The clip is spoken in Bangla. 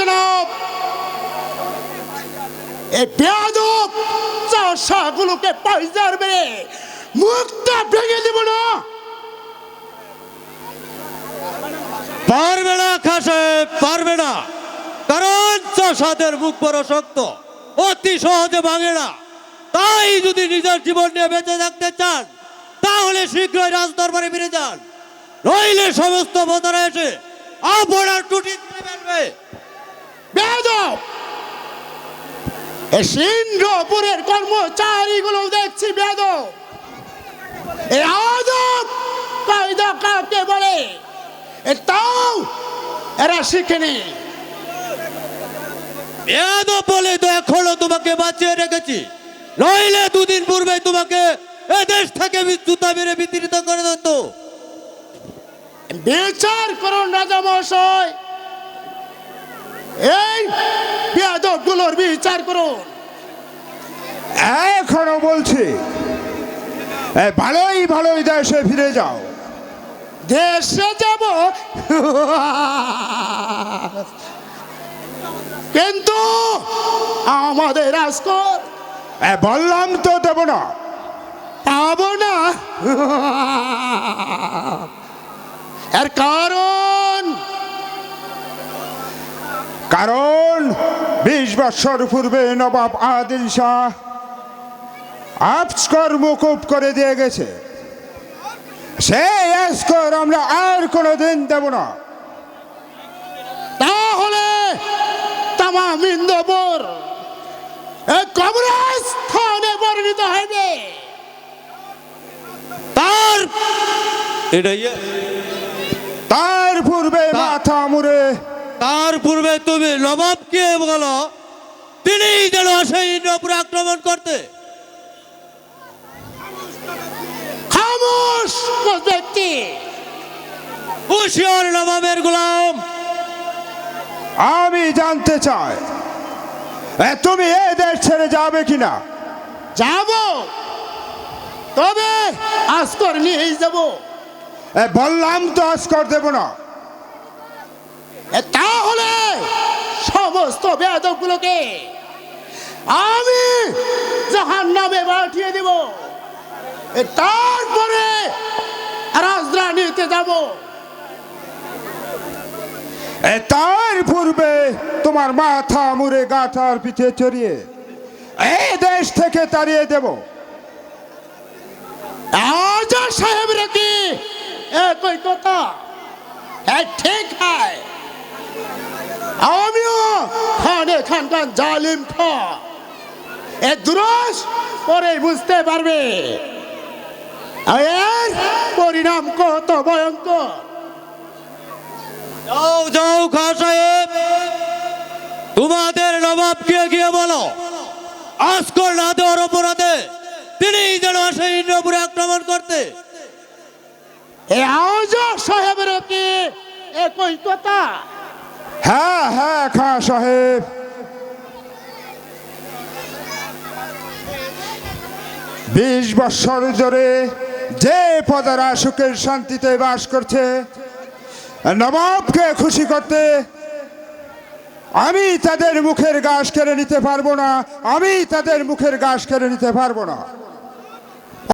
জনাব। এই বেয়াদব চাষাগুলোকে পয়সার মেরে মুখটা ভেঙে না। পারবে না খাসে, পারবে না। কারণ চাষাদের মুখ বড় শক্ত, অতি সহজে ভাঙে না। তাই যদি নিজের জীবন নিয়ে বেঁচে থাকতে চান, তাহলে শীঘ্রই রাজদরবারে ফিরে যান। নইলে সমস্ত বোতারা এসে আপনার টুটি তুলে ফেলবে বেয়াদব এই সিংহপুরের কর্মচারীগুলো দেখছি আদব কায়দা কাকে বলে? এ তাও এরা শিখেনি। এদ বলে তো এখনও তোমাকে বাঁচিয়ে রেখেছি। নইলে দুদিন পূর্বে তোমাকে এ দেশ থেকে জুতা মেরে বিতরিত করে দিত। বিচার করুন রাজা মহাশয়। বিচার করুন। এখনও বলছি। ভালোই ভালোই দেশে ফিরে যাও। দেশে যাব? কিন্তু আমাদের রাজকর এ, বললাম তো দেব না। পাবো না। এর কারণ? কারণ বিশ বছর পূর্বে নবাব আদিল শাহ আফস্কর মুকুব করে দিয়ে গেছে। সেই আস্কর আমরা আর কোনো দিন দেব না। তাহলে ইন্দোবর এক কবরস্থানে পরিণত হবে। তার এটা ইয়ে? তার পূর্বে তার পূর্বে তুমি নবাবকে বলো তিনি যেন সেই ইন্দ্রপুরে আক্রমণ করতে। খামোশ হুশিয়ার নবাবের গোলাম। আমি জানতে চাই এ, তুমি এই দেশ ছেড়ে যাবে কিনা? যাব। তবে আজকর নিয়েই যাব। এ, বললাম তো আস্কর দেব না এ তাহলে সমস্ত বেদগুলোকে আমি জাহান নামে পাঠিয়ে দেব। তারপরে রাজধানীতে যাব। তার পূর্বে তোমার মাথা মুড়ে গাঠার পিঠে চড়িয়ে এই দেশ থেকে তাড়িয়ে দেব। আজ সাহেব রেখে একই কথা? ঠিক হয়। আমিও খান এখানকার জালিম খা। এ দুরস পরে বুঝতে পারবে। এর পরিণাম কত ভয়ঙ্কর। যাও যাও খা সাহেব। তোমাদের নবাবকে গিয়ে বলো আজকর না দেওয়ার অপরাধে তিনি যেন সেই ইন্দ্রপুরে আক্রমণ করতে। এ আজ সাহেবের কি একই কথা? হ্যাঁ হ্যাঁ খা সাহেব। বিশ বৎসর ধরে যে পদারা সুখের শান্তিতে বাস করছে, নবাবকে খুশি করতে আমি তাদের মুখের ঘাস কেড়ে নিতে পারব না, আমি তাদের মুখের ঘাস কেড়ে নিতে পারব না।